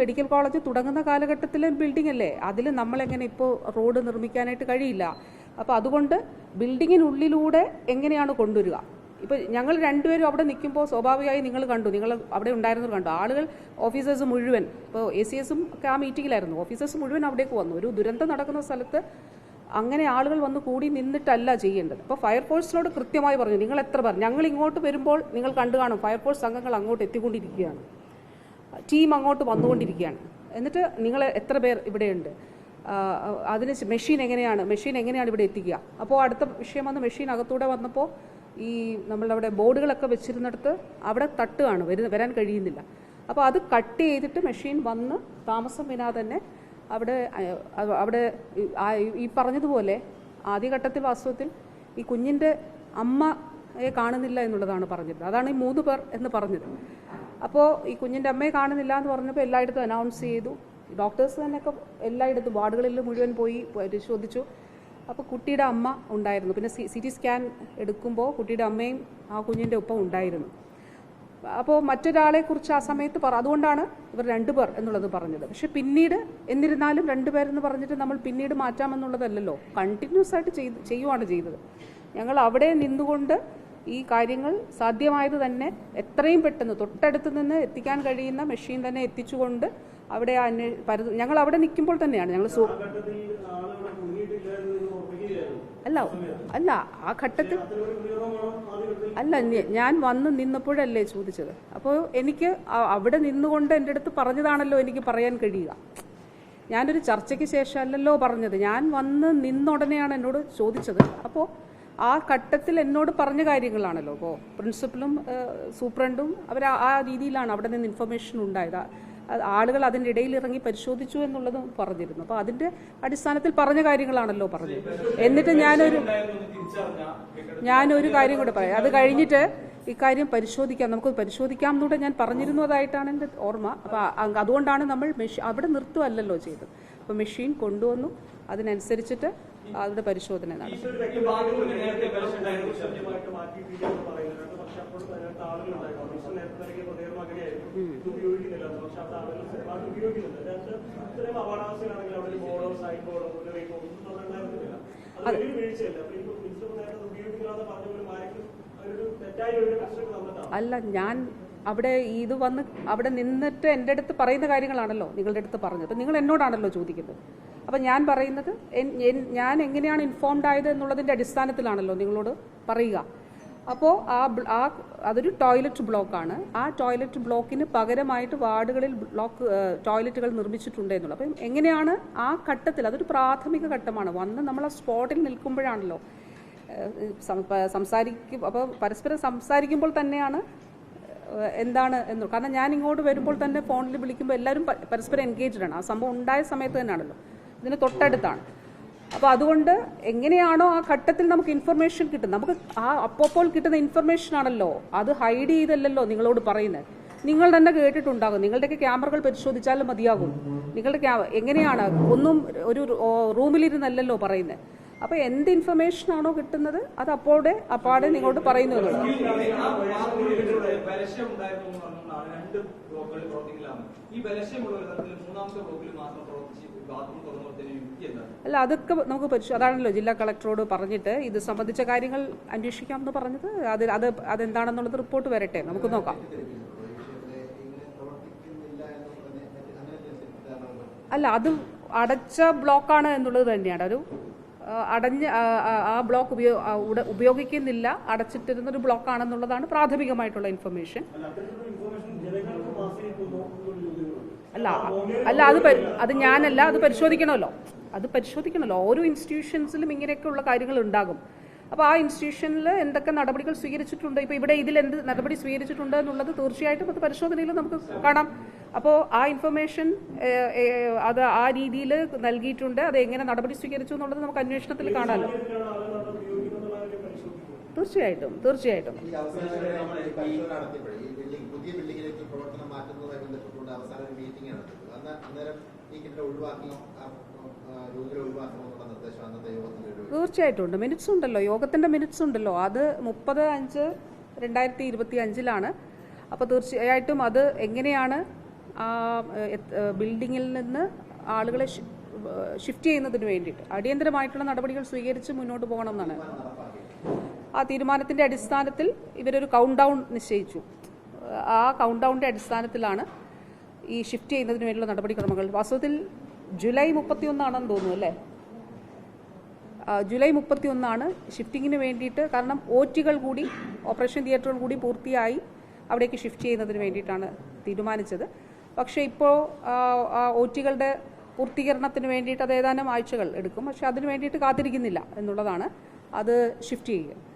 Medical college തുടങ്ങുന്ന കാലഘട്ടത്തിലെ building അല്ലേ? അതിൽ നമ്മളെങ്ങനെ ഇപ്പോൾ റോഡ് നിർമ്മിക്കാനായിട്ട് കഴിയില്ല. അപ്പോൾ അതുകൊണ്ട് ബിൽഡിങ്ങിനുള്ളിലൂടെ എങ്ങനെയാണ് കൊണ്ടുവരിക? ഇപ്പോൾ ഞങ്ങൾ രണ്ടുപേരും അവിടെ നിൽക്കുമ്പോൾ സ്വാഭാവികമായി നിങ്ങൾ കണ്ടു. നിങ്ങൾ അവിടെ ഉണ്ടായിരുന്നത് കണ്ടു. ആളുകൾ ഓഫീസേഴ്സ് മുഴുവൻ ഇപ്പോൾ എ സി എസും ഒക്കെ ആ മീറ്റിങ്ങിലായിരുന്നു ഓഫീസേഴ്സ് മുഴുവൻ അവിടേക്ക് വന്നു. ഒരു ദുരന്തം നടക്കുന്ന സ്ഥലത്ത് അങ്ങനെ ആളുകൾ വന്ന് കൂടി നിന്നിട്ടല്ല ചെയ്യേണ്ടത്. അപ്പോൾ ഫയർഫോഴ്സിനോട് കൃത്യമായി പറഞ്ഞു. നിങ്ങൾ എത്ര പറഞ്ഞു? ഞങ്ങൾ ഇങ്ങോട്ട് വരുമ്പോൾ നിങ്ങൾ കണ്ടു കാണും. ഫയർഫോഴ്സ് അംഗങ്ങൾ അങ്ങോട്ട് എത്തിക്കൊണ്ടിരിക്കുകയാണ്. ടീം അങ്ങോട്ട് വന്നുകൊണ്ടിരിക്കുകയാണ്. എന്നിട്ട് നിങ്ങൾ എത്ര പേർ ഇവിടെയുണ്ട്? അതിന് മെഷീൻ എങ്ങനെയാണ്? മെഷീൻ എങ്ങനെയാണ് ഇവിടെ എത്തിക്കുക? അപ്പോൾ അടുത്ത വിഷയം വന്ന് മെഷീൻ അകത്തൂടെ വന്നപ്പോൾ ഈ നമ്മളവിടെ ബോർഡുകളൊക്കെ വെച്ചിരുന്നിടത്ത് അവിടെ തട്ടുകയാണ് വരുന്ന വരാൻ കഴിയുന്നില്ല. അപ്പോൾ അത് കട്ട് ചെയ്തിട്ട് മെഷീൻ വന്ന് താമസം വിനാ തന്നെ അവിടെ അവിടെ ഈ പറഞ്ഞതുപോലെ ആദ്യഘട്ടത്തിൽ വാസ്തവത്തിൽ ഈ കുഞ്ഞിന്റെ അമ്മയെ കാണുന്നില്ല എന്നുള്ളതാണ് പറഞ്ഞത് അതാണ് ഈ മൂന്ന് പേർ എന്ന് പറഞ്ഞത്. അപ്പോൾ ഈ കുഞ്ഞിന്റെ അമ്മയെ കാണുന്നില്ല എന്ന് പറഞ്ഞപ്പോൾ എല്ലായിടത്തും അനൗൺസ് ചെയ്തു. ഡോക്ടേഴ്സ് തന്നെയൊക്കെ എല്ലായിടത്തും വാർഡുകളിൽ മുഴുവൻ പോയി പരിശോധിച്ചു. അപ്പോൾ കുട്ടിയുടെ അമ്മ ഉണ്ടായിരുന്നു. പിന്നെ സി ടി സ്കാൻ എടുക്കുമ്പോൾ കുട്ടിയുടെ അമ്മയും ആ കുഞ്ഞിന്റെ ഒപ്പം ഉണ്ടായിരുന്നു. അപ്പോൾ മറ്റൊരാളെ കുറിച്ച് ആ സമയത്ത് പറ അതുകൊണ്ടാണ് ഇവർ രണ്ടുപേർ എന്നുള്ളത് പറഞ്ഞത്. പക്ഷെ പിന്നീട് എന്നിരുന്നാലും രണ്ടുപേരെന്ന് പറഞ്ഞിട്ട് നമ്മൾ പിന്നീട് മാറ്റാമെന്നുള്ളതല്ലല്ലോ. കണ്ടിന്യൂസ് ആയിട്ട് ചെയ്ത് ചെയ്യുവാണ് ചെയ്തത്. ഞങ്ങൾ അവിടെ നിന്നുകൊണ്ട് ഈ കാര്യങ്ങൾ സാധ്യമായത് തന്നെ എത്രയും പെട്ടെന്ന് തൊട്ടടുത്ത് നിന്ന് എത്തിക്കാൻ കഴിയുന്ന മെഷീൻ തന്നെ എത്തിച്ചുകൊണ്ട് അവിടെ അന്വേഷ ഞങ്ങൾ അവിടെ നിൽക്കുമ്പോൾ തന്നെയാണ്. ഞങ്ങൾ അല്ല അല്ല ആ ഘട്ടത്തിൽ അല്ല ഞാൻ വന്ന് നിന്നപ്പോഴല്ലേ ചോദിച്ചത്. അപ്പോൾ എനിക്ക് അവിടെ നിന്നുകൊണ്ട് എന്റെ അടുത്ത് പറഞ്ഞതാണല്ലോ എനിക്ക് പറയാൻ കഴിയുക. ഞാനൊരു ചർച്ചയ്ക്ക് ശേഷമല്ലല്ലോ പറഞ്ഞത്. ഞാൻ വന്ന് നിന്നുടനെയാണ് എന്നോട് ചോദിച്ചത്. അപ്പോൾ ആ ഘട്ടത്തിൽ എന്നോട് പറഞ്ഞ കാര്യങ്ങളാണല്ലോ. ഇപ്പോൾ പ്രിൻസിപ്പലും സൂപ്രണ്ടും അവർ ആ- രീതിയിലാണ് അവിടെ നിന്ന് ഇൻഫർമേഷൻ ഉണ്ടായത്. ആളുകൾ അതിന്റെ ഇടയിൽ ഇറങ്ങി പരിശോധിച്ചു എന്നുള്ളതും പറഞ്ഞിരുന്നു. അപ്പോൾ അതിന്റെ അടിസ്ഥാനത്തിൽ പറഞ്ഞ കാര്യങ്ങളാണല്ലോ പറഞ്ഞത്. എന്നിട്ട് ഞാനൊരു ഞാനൊരു കാര്യം കൂടെ പറയാം. അത് കഴിഞ്ഞിട്ട് ഇക്കാര്യം പരിശോധിക്കാം. നമുക്ക് പരിശോധിക്കാം എന്നൂടെ ഞാൻ പറഞ്ഞിരുന്നതായിട്ടാണ് എന്റെ ഓർമ്മ. അപ്പോൾ അതുകൊണ്ടാണ് നമ്മൾ മെഷീൻ അവിടെ നിർത്തുമല്ലല്ലോ ചെയ്തത്. അപ്പോൾ മെഷീൻ കൊണ്ടുവന്നു. അതിനനുസരിച്ചിട്ട് അവരുടെ പരിശോധന അല്ല ഞാൻ അവിടെ ഇത് വന്ന് അവിടെ നിന്നിട്ട് എന്റെ അടുത്ത് പറയുന്ന കാര്യങ്ങളാണല്ലോ നിങ്ങളുടെ അടുത്ത് പറഞ്ഞത്. അപ്പം നിങ്ങൾ എന്നോടാണല്ലോ ചോദിക്കുന്നത്. അപ്പം ഞാൻ പറയുന്നത് ഞാൻ എങ്ങനെയാണ് ഇൻഫോംഡ് ആയത് എന്നുള്ളതിന്റെ അടിസ്ഥാനത്തിലാണല്ലോ നിങ്ങളോട് പറയുക. അപ്പോൾ ആ ആ അതൊരു ടോയ്ലറ്റ് ബ്ലോക്കാണ് ആ ടോയ്ലറ്റ് ബ്ലോക്കിന് പകരമായിട്ട് വാർഡുകളിൽ ബ്ലോക്ക് ടോയ്ലറ്റുകൾ നിർമ്മിച്ചിട്ടുണ്ട് എന്നുള്ളത്. അപ്പം എങ്ങനെയാണ് ആ ഘട്ടത്തിൽ അതൊരു പ്രാഥമിക ഘട്ടമാണ്. വന്ന് നമ്മൾ ആ സ്പോട്ടിൽ നിൽക്കുമ്പോഴാണല്ലോ സംസാരിക്കും അപ്പോൾ പരസ്പരം സംസാരിക്കുമ്പോൾ തന്നെയാണ് എന്താണ് എന്ന്. കാരണം ഞാൻ ഇങ്ങോട്ട് വരുമ്പോൾ തന്നെ ഫോണിൽ വിളിക്കുമ്പോൾ എല്ലാവരും പരസ്പരം എൻഗേജ്ഡ് ആണ്. ആ സംഭവം ഉണ്ടായ സമയത്ത് തന്നെയാണല്ലോ. ഇതിന് തൊട്ടടുത്താണ്. അപ്പോൾ അതുകൊണ്ട് എങ്ങനെയാണോ ആ ഘട്ടത്തിൽ നമുക്ക് ഇൻഫർമേഷൻ കിട്ടുന്നത്. നമുക്ക് ആ അപ്പോൾ കിട്ടുന്ന ഇൻഫർമേഷൻ ആണല്ലോ. അത് ഹൈഡ് ചെയ്തല്ലല്ലോ നിങ്ങളോട് പറയുന്നത്. നിങ്ങൾ തന്നെ കേട്ടിട്ടുണ്ടാകും. നിങ്ങളുടെയൊക്കെ ക്യാമറകൾ പരിശോധിച്ചാലും മതിയാകും. നിങ്ങളുടെ എങ്ങനെയാണ്? ഒന്നും ഒരു റൂമിലിരുന്നല്ലല്ലോ പറയുന്നത്. അപ്പോൾ എന്ത് ഇൻഫർമേഷൻ ആണോ കിട്ടുന്നത് അത് അപ്പോടെ അപ്പാടെ നിങ്ങളോട് പറയുന്നു അല്ല അതൊക്കെ നമുക്ക് പരിശോ അതാണല്ലോ ജില്ലാ കളക്ടറോട് പറഞ്ഞിട്ട് ഇത് സംബന്ധിച്ച കാര്യങ്ങൾ അന്വേഷിക്കാം എന്ന് പറഞ്ഞത്. അത് അത് അതെന്താണെന്നുള്ളത് റിപ്പോർട്ട് വരട്ടെ. നമുക്ക് നോക്കാം. അല്ല അത് അടച്ച ബ്ലോക്കാണ് എന്നുള്ളത് തന്നെയാണ്. ഒരു അടഞ്ഞ ആ, ബ്ലോക്ക് ഉപയോഗ ഉപയോഗിക്കുന്നില്ല അടച്ചിട്ടിരുന്ന ഒരു ബ്ലോക്കാണെന്നുള്ളതാണ് പ്രാഥമികമായിട്ടുള്ള ഇൻഫർമേഷൻ അല്ല അല്ല അത് അത് ഞാനല്ല അത് പരിശോധിക്കണമല്ലോ. അത് പരിശോധിക്കണമല്ലോ. ഓരോ ഇൻസ്റ്റിറ്റ്യൂഷൻസിലും ഇങ്ങനെയൊക്കെയുള്ള കാര്യങ്ങൾ ഉണ്ടാകും. അപ്പോൾ ആ ഇൻസ്റ്റിറ്റ്യൂഷനിൽ എന്തൊക്കെ നടപടികൾ സ്വീകരിച്ചിട്ടുണ്ട്? ഇപ്പോൾ ഇവിടെ ഇതിൽ എന്ത് നടപടി സ്വീകരിച്ചിട്ടുണ്ട് എന്നുള്ളത് തീർച്ചയായിട്ടും അത് പരിശോധനയിൽ നമുക്ക് കാണാം. അപ്പോൾ ആ ഇൻഫർമേഷൻ അത് ആ രീതിയിൽ നൽകിയിട്ടുണ്ട്. അത് എങ്ങനെ നടപടി സ്വീകരിച്ചു എന്നുള്ളത് നമുക്ക് അന്വേഷണത്തിൽ കാണാമല്ലോ തീർച്ചയായിട്ടും തീർച്ചയായിട്ടും. തീർച്ചയായിട്ടും ഉണ്ട്. മിനിറ്റ്സ് ഉണ്ടല്ലോ. യോഗത്തിന്റെ മിനിറ്റ്സ് ഉണ്ടല്ലോ. അത് മുപ്പത് അഞ്ച് രണ്ടായിരത്തി ഇരുപത്തി അഞ്ചിലാണ് അപ്പോൾ തീർച്ചയായിട്ടും അത് എങ്ങനെയാണ് ആ ബിൽഡിങ്ങിൽ നിന്ന് ആളുകളെ ഷിഫ്റ്റ് ചെയ്യുന്നതിന് വേണ്ടിയിട്ട് അടിയന്തരമായിട്ടുള്ള നടപടികൾ സ്വീകരിച്ച് മുന്നോട്ട് പോകണം എന്നാണ്. ആ തീരുമാനത്തിന്റെ അടിസ്ഥാനത്തിൽ ഇവരൊരു കൗണ്ട് ഡൗൺ നിശ്ചയിച്ചു. ആ കൗണ്ട് ഡൗണിന്റെ അടിസ്ഥാനത്തിലാണ് ഈ ഷിഫ്റ്റ് ചെയ്യുന്നതിന് വേണ്ടിയുള്ള നടപടിക്രമങ്ങൾ വാസ്തവത്തിൽ ജൂലൈ മുപ്പത്തി ഒന്നാണെന്ന് തോന്നുന്നു അല്ലേ? ജൂലൈ മുപ്പത്തി ഒന്നാണ് ഷിഫ്റ്റിങ്ങിന് വേണ്ടിയിട്ട് കാരണം ടികൾ കൂടി ഓപ്പറേഷൻ തിയേറ്ററുകൾ കൂടി പൂർത്തിയായി അവിടേക്ക് ഷിഫ്റ്റ് ചെയ്യുന്നതിന് വേണ്ടിയിട്ടാണ് തീരുമാനിച്ചത്. പക്ഷേ ഇപ്പോൾ ഒ ടികളുടെ പൂർത്തീകരണത്തിന് വേണ്ടിയിട്ട് അത് ഏതാനും ആഴ്ചകൾ എടുക്കും. പക്ഷേ അതിന് വേണ്ടിയിട്ട് കാത്തിരിക്കുന്നില്ല എന്നുള്ളതാണ്. അത് ഷിഫ്റ്റ് ചെയ്യുക.